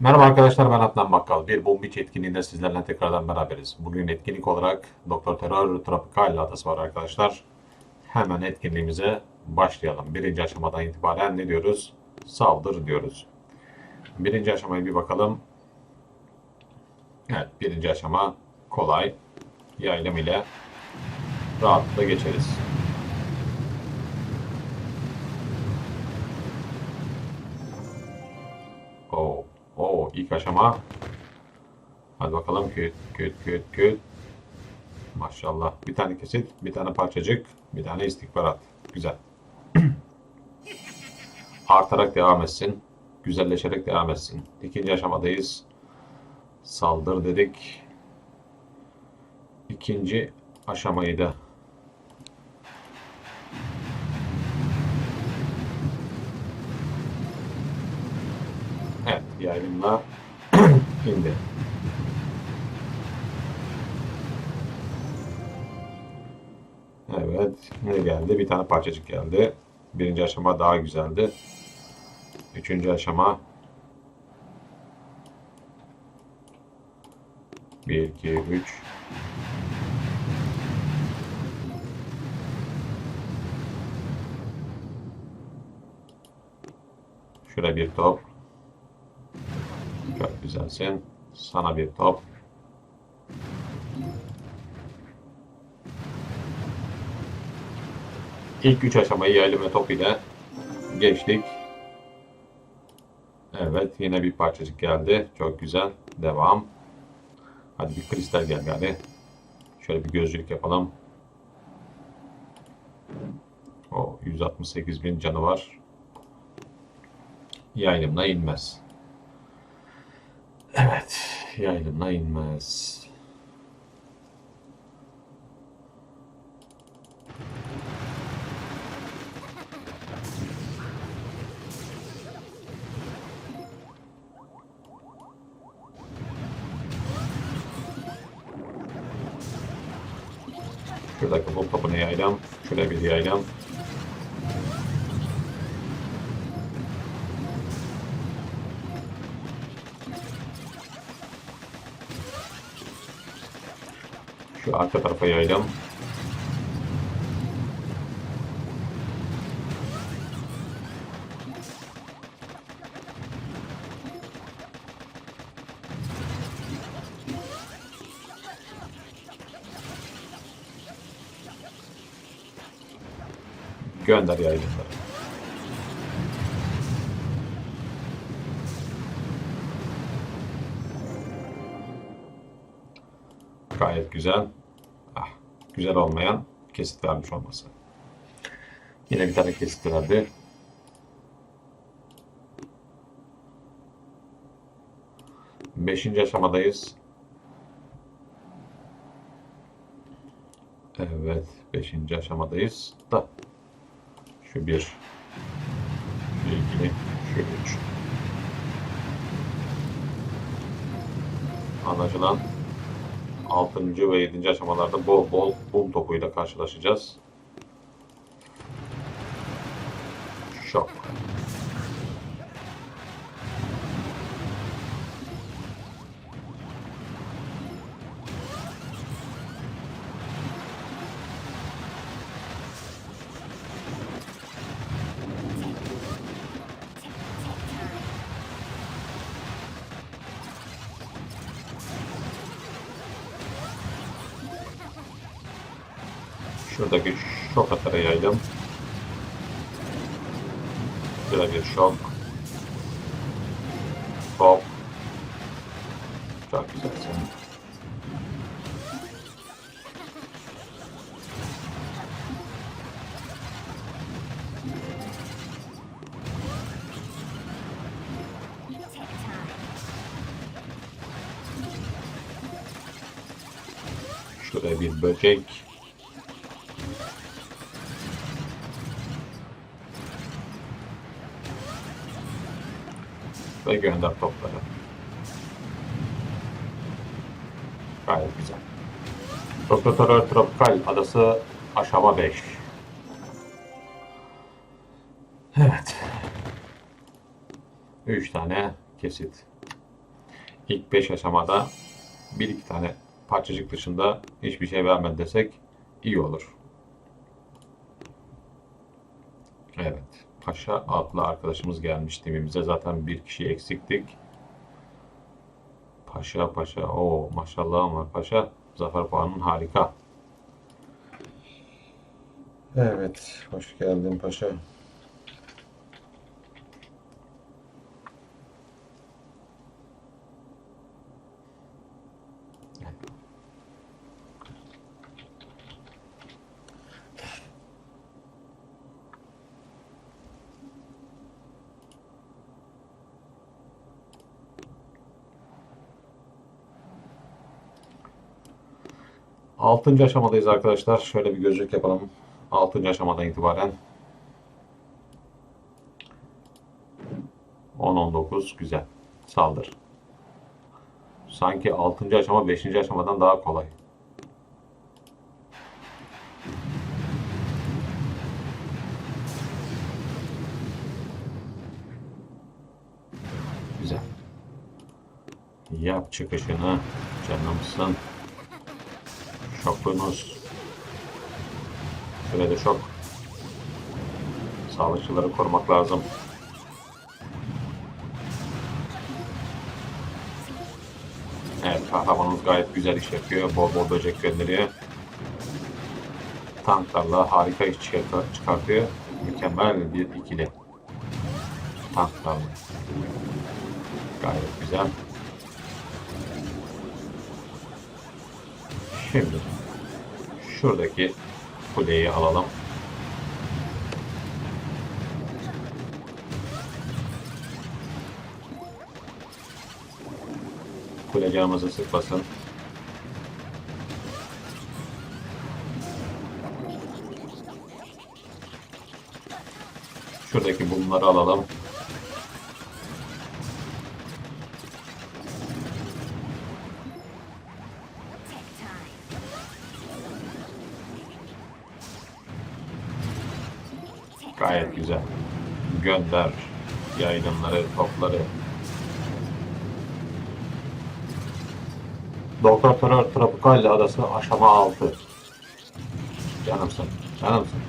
Merhaba arkadaşlar ben Adnan Bakkal. Bir Bombiç etkinliğinde sizlerle tekrardan beraberiz. Bugün etkinlik olarak Doktor Terör Tropikal adası var arkadaşlar. Hemen etkinliğimize başlayalım. Birinci aşamadan itibaren ne diyoruz? Saldır diyoruz. Birinci aşamaya bir bakalım. Evet birinci aşama kolay. Yaylım ile rahatlıkla geçeriz. İlk aşama. Hadi bakalım küt küt küt küt. Maşallah. Bir tane kesit, bir tane parçacık, bir tane istikbarat. Güzel. Artarak devam etsin. Güzelleşerek devam etsin. İkinci aşamadayız. Saldır dedik. İkinci aşamayı da Evet, yaylımla indi. Evet, ne geldi? Bir tane parçacık geldi. Birinci aşama daha güzeldi. Üçüncü aşama. Bir, iki, üç. Şuraya bir top. Çok güzelsin. Sana bir top. İlk üç aşamayı yaylım top ile geçtik. Evet yine bir parçacık geldi. Çok güzel. Devam. Hadi bir kristal gel gari. Şöyle bir gözlük yapalım. O 168 bin canı var. Yaylımla inmez. Evet, yaylımla inmez. Şuradaki bu topunu yaylam. Şuraya bir yaylam. Şu arka tarafa yayalım. Gönder yaylıkları. Gayet güzel. Güzel olmayan kesit vermiş olması. Yine bir tane kesit verdi. Beşinci aşamadayız. Evet, beşinci aşamadayız da şu bir, şu iki, şu üç. Anlaşılan 6. ve 7. aşamalarda bol bol bum topuyla karşılaşacağız. Şok. Şuradaki şok atarı yaydım. Şurada bir şok. Top. Çok güzelsin. Şuraya bir böcek. Ve gönder topları. Gayet güzel. Doktor Tropikal adası aşama 5. Evet. 3 tane kesit. ilk 5 aşamada bir iki tane parçacık dışında hiçbir şey vermedi desek iyi olur. Evet. Paşa adlı arkadaşımız gelmiş timimize. Zaten bir kişi eksiktik. Paşa paşa. o maşallah var paşa. Zafer puanın harika. Evet. Hoş geldin paşa. Altıncı aşamadayız arkadaşlar. Şöyle bir gözlük yapalım. Altıncı aşamadan itibaren. 10-19 güzel. Saldır. Sanki 6. aşama 5. aşamadan daha kolay. Güzel. Yap çıkışını. Canımsın. Şokunuz. Şöyle de şok. Sağlıkçıları korumak lazım. Evet kahramanımız gayet güzel iş yapıyor. Bol bol böcek gönderiyor. Tanklarla harika iş çıkart- çıkartıyor. Mükemmel bir ikili. Tanklarla. Gayet güzel. Şimdi şuradaki kuleyi alalım. Kule canımızı sıkmasın. Şuradaki bunları alalım. Gönder yaygınları, topları. Doktor Terör Tropikal Adası aşama 6. Canımsın, canımsın.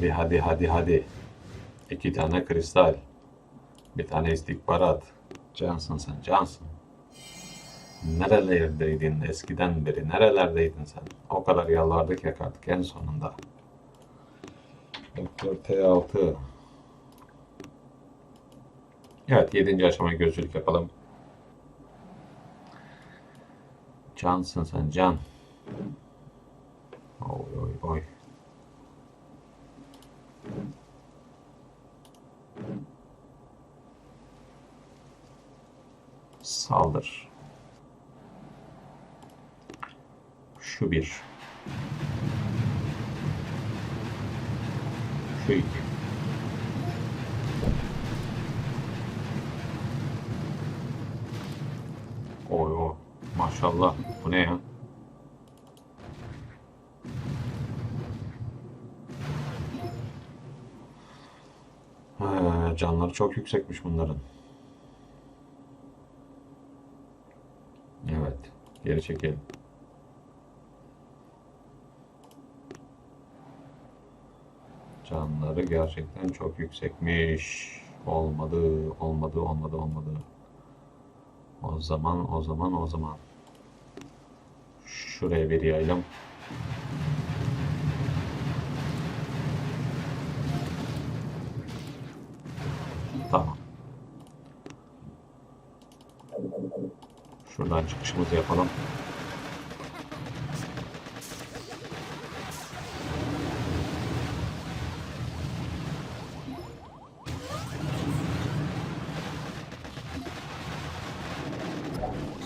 Hadi, hadi, hadi, hadi. İki tane kristal. Bir tane istihbarat. Cansın sen, cansın. Nerelerdeydin eskiden beri? Nerelerdeydin sen? O kadar yalvardık yakardık en sonunda. Doktor T6. Evet, yedinci aşamaya gözcülük yapalım. Cansın sen, can. Oy, oy, oy. Saldır. Şu bir. Şu iki. Oy oy. Maşallah. Bu ne ya? Canları çok yüksekmiş bunların. Evet. Geri çekelim. Canları gerçekten çok yüksekmiş. Olmadı, olmadı, olmadı, olmadı. O zaman, o zaman, o zaman. Şuraya bir yayalım. Şuradan çıkışımızı yapalım.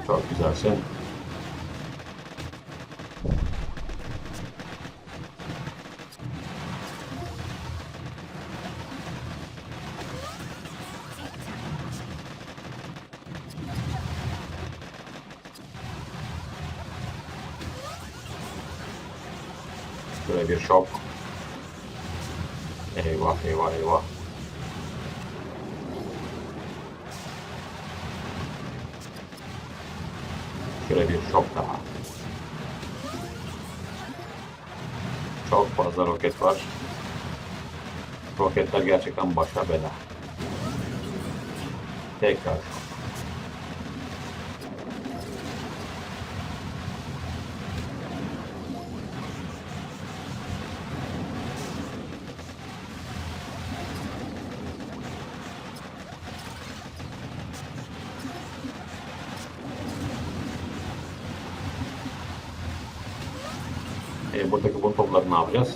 Çok güzelsin. Şöyle bir şok. Eyvah eyvah eyvah. Şöyle bir şok daha. Çok fazla roket var. Roketler gerçekten başa bela. Tekrar şok. E, buradaki bu topları ne yapacağız?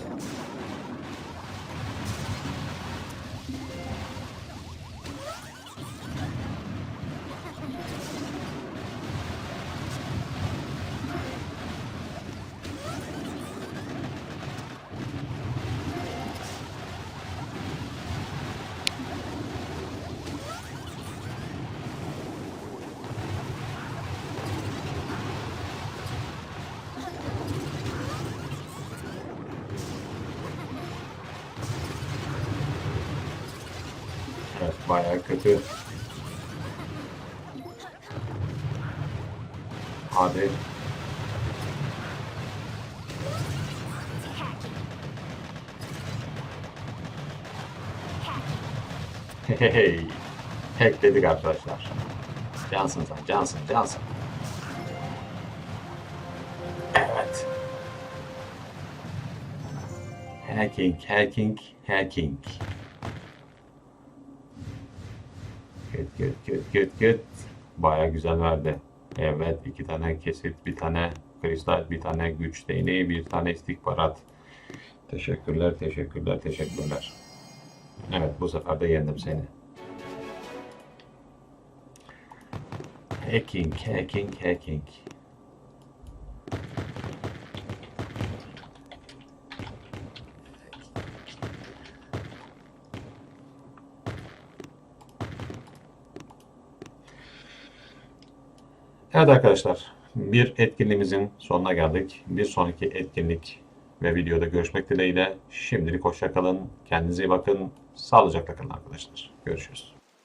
Bayağı kötü. Hadi. Hey, hackledik arkadaşlar. Cansın sen, cansın, cansın. Evet. Hacking, hacking, hacking. Good, good, good, good, good. Baya güzel verdi. Evet, iki tane kesit, bir tane kristal, bir tane güç değneği, bir tane istihbarat. Teşekkürler, teşekkürler, teşekkürler. Evet, bu sefer de yendim seni. Hacking, hacking, hacking. Evet arkadaşlar, bir etkinliğimizin sonuna geldik. Bir sonraki etkinlik ve videoda görüşmek dileğiyle. Şimdilik hoşça kalın, kendinize iyi bakın, sağlıcakla kalın arkadaşlar. Görüşürüz.